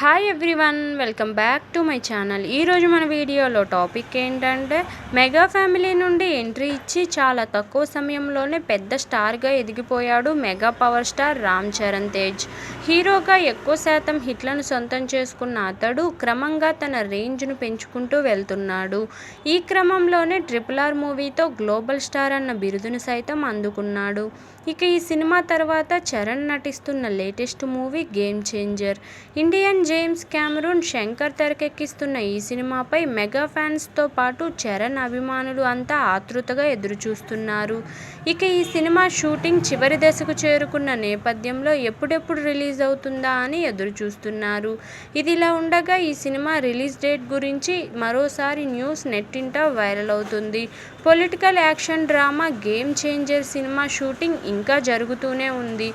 Hi everyone welcome back to my channel ఈరోజు మన వీడియోలో టాపిక్ ఏంటంటే మెగా ఫ్యామిలీ నుండి ఎంట్రీ ఇచ్చి చాలా తక్కువ సమయంలోనే పెద్ద స్టార్గా ఎదిగిపోయాడు mega power star Ram Charan Tej. హీరోగా ఎక్కువ శాతం హిట్లను సొంతం చేసుకున్న అతడు క్రమంగా తన రేంజ్ను పెంచుకుంటూ వెళ్తున్నాడు. ఈ క్రమంలోనే ట్రిపుల్ ఆర్ మూవీతో గ్లోబల్ స్టార్ అన్న బిరుదును సైతం అందుకున్నాడు. ఇక ఈ సినిమా తర్వాత చరణ్ నటిస్తున్న latest movie game changer Indian James Cameron Shankar తెరకెక్కిస్తున్న ఈ సినిమాపై మెగా ఫ్యాన్స్తో పాటు చరణ్ అభిమానులు అంతా ఆతృతగా ఎదురుచూస్తున్నారు. ఇక ఈ సినిమా షూటింగ్ చివరి దశకు చేరుకున్న నేపథ్యంలో ఎప్పుడెప్పుడు రిలీజ్ అవుతుందా అని ఎదురుచూస్తున్నారు. ఇదిలా ఉండగా ఈ సినిమా రిలీజ్ డేట్ గురించి మరోసారి న్యూస్ నెట్టింట వైరల్ అవుతుంది. Political action drama game changer cinema shooting ఇంకా జరుగుతూనే ఉంది.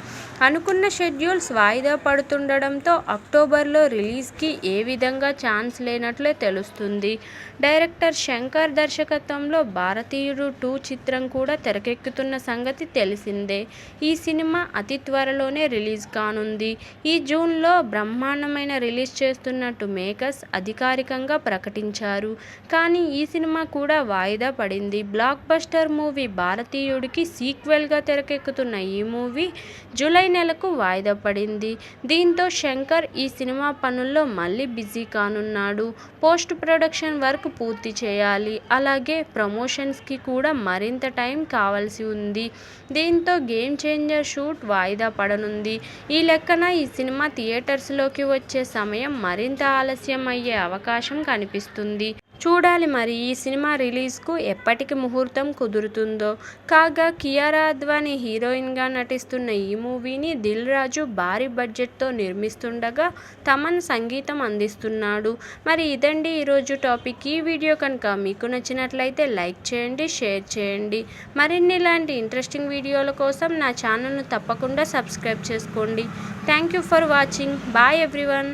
అనుకున్న షెడ్యూల్స్ వాయిదా పడుతుండడంతో అక్టోబర్లో రిలీజ్కి ఏ విధంగా ఛాన్స్ లేనట్లే తెలుస్తుంది. డైరెక్టర్ శంకర్ దర్శకత్వంలో భారతీయుడు టూ చిత్రం కూడా తెరకెక్కుతున్న సంగతి తెలిసిందే. ఈ సినిమా అతి త్వరలోనే రిలీజ్ కానుంది. ఈ జూన్లో బ్రహ్మాండమైన రిలీజ్ చేస్తున్నట్టు మేకర్స్ అధికారికంగా ప్రకటించారు. కానీ ఈ సినిమా కూడా వాయిదా పడింది. బ్లాక్ బస్టర్ మూవీ భారతీయుడికి సీక్వెల్గా తెరకెక్కుతున్న ఈ మూవీ జూలై నెలకు వాయిదా పడింది. దీంతో శంకర్ ఈ సినిమా పనుల్లో మళ్ళీ బిజీ కానున్నాడు. పోస్ట్ ప్రొడక్షన్ వర్క్ పూర్తి చేయాలి. అలాగే ప్రమోషన్స్కి కూడా మరింత టైం కావాల్సి ఉంది. దీంతో గేమ్ చేంజర్ షూట్ వాయిదా పడనుంది. ఈ లెక్కన ఈ సినిమా థియేటర్స్లోకి వచ్చే సమయం మరింత ఆలస్యం అయ్యే అవకాశం కనిపిస్తుంది. చూడాలి మరి ఈ సినిమా రిలీజ్కు ఎప్పటికి ముహూర్తం కుదురుతుందో. కాగా కియారా అద్వానీ హీరోయిన్గా నటిస్తున్న ఈ మూవీని దిల్ రాజు భారీ బడ్జెట్తో నిర్మిస్తుండగా తమన్ సంగీతం అందిస్తున్నాడు. మరి ఇదండి ఈరోజు టాపిక్. ఈ వీడియో కనుక మీకు నచ్చినట్లయితే లైక్ చేయండి షేర్ చేయండి. మరిన్ని ఇలాంటి ఇంట్రెస్టింగ్ వీడియోల కోసం నా ఛానల్ను తప్పకుండా సబ్స్క్రైబ్ చేసుకోండి. Thank you for watching. Bye everyone.